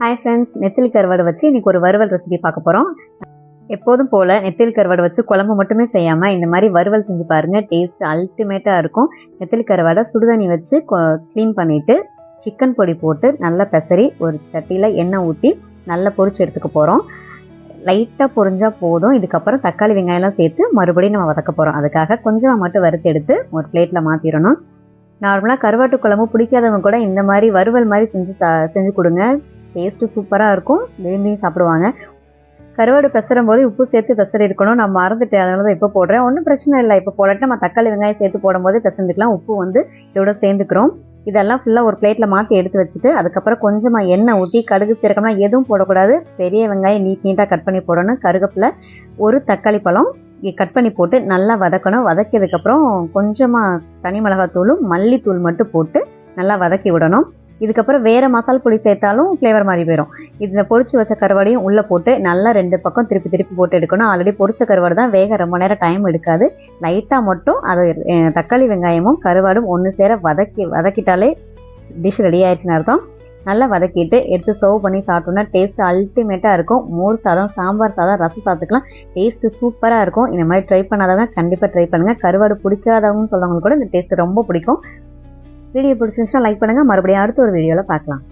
Hi friends நெத்திலி கருவாடு வச்சு இன்றைக்கி ஒரு வறுவல் ரெசிபி பார்க்க போகிறோம் எப்போதும் போல் நெத்திலி கருவாடு வச்சு குழம்பு மட்டுமே செய்யாமல் இந்த மாதிரி வறுவல் செஞ்சு பாருங்கள் டேஸ்ட் அல்டிமேட்டாக இருக்கும். நெத்திலி கருவாடை சுடுதண்ணி வச்சு க்ளீன் பண்ணிவிட்டு சிக்கன் பொடி போட்டு நல்லா பெசரி ஒரு சட்டியில் எண்ணெய் ஊற்றி நல்லா பொரிச்சு எடுத்துக்க போகிறோம் லைட்டாக பொரிஞ்சால் போதும். இதுக்கப்புறம் தக்காளி வெங்காயம்லாம் சேர்த்து மறுபடியும் நம்ம வதக்க போகிறோம் அதுக்காக கொஞ்சமாக மட்டும் வறுத்து எடுத்து ஒரு பிளேட்டில் மாற்றிடணும் நார்மலாக கருவாட்டு குழம்பு பிடிக்காதவங்க கூட இந்த மாதிரி வறுவல் மாதிரி செஞ்சு சா செஞ்சு கொடுங்க. டேஸ்ட்டு சூப்பராக இருக்கும். விரும்பியும் சாப்பிடுவாங்க. கருவாடு பெசரும் போது உப்பு சேர்த்து பெசரி இருக்கணும். நான் மறந்துட்டேன். அதனால தான் இப்போ போடுறேன். ஒன்றும் பிரச்சனை இல்லை. இப்போ போடட்டு நம்ம தக்காளி வெங்காயம் சேர்த்து போடும்போது பெசந்துக்கலாம் உப்பு வந்து இதோட சேர்ந்துக்கிறோம். இதெல்லாம் ஃபுல்லாக ஒரு பிளேட்டில் மாற்றி எடுத்து வச்சுட்டு அதுக்கப்புறம் கொஞ்சமாக எண்ணெய் ஊற்றி கடுகு சீரகம்னா எதுவும் போடக்கூடாது. பெரிய வெங்காயம் நீட் நீட்டாக கட் பண்ணி போடணும். கருகப்பில் ஒரு தக்காளி பழம் கட் பண்ணி போட்டு நல்லா வதக்கணும். வதக்கியதுக்கப்புறம் கொஞ்சமாக தனி மிளகாத்தூளும் மல்லித்தூள் மட்டும் போட்டு நல்லா வதக்கி விடணும். இதுக்கப்புறம் வேறு மசால் பொடி சேர்த்தாலும் ஃப்ளேவர் மாதிரி போயிடும் இந்த பொரிச்சு வச்ச கருவாடையும் உள்ளே போட்டு நல்லா ரெண்டு பக்கம் திருப்பி திருப்பி போட்டு எடுக்கணும். ஆல்ரெடி பொரிச்ச கருவாடு தான் வேக ரொம்ப நேரம் டைம் எடுக்காது. லைட்டாக மட்டும் அது தக்காளி வெங்காயமும் கருவாடும் ஒன்று சேர வதக்கி வதக்கிட்டாலே டிஷ் ரெடி ஆயிடுச்சுன்னு அர்த்தம். நல்லா வதக்கிட்டு எடுத்து சர்வ் பண்ணி சாப்பிட்டோம்னா டேஸ்ட் அல்டிமேட்டாக இருக்கும். மோர் சாதம் சாம்பார் சாதம் ரசம் சாத்துக்கலாம் டேஸ்ட்டு சூப்பராக இருக்கும். இந்த மாதிரி ட்ரை பண்ணாதான் கண்டிப்பாக ட்ரை பண்ணுங்கள் கருவாடு பிடிக்காதவங்கன்னு சொல்கிறவங்களுக்கு கூட இந்த டேஸ்ட் ரொம்ப பிடிக்கும். வீடியோ பிடிச்சிருந்துச்சுன்னா லைக் பண்ணுங்கள் மறுபடியும் அடுத்த ஒரு வீடியோவில் பார்க்கலாம்.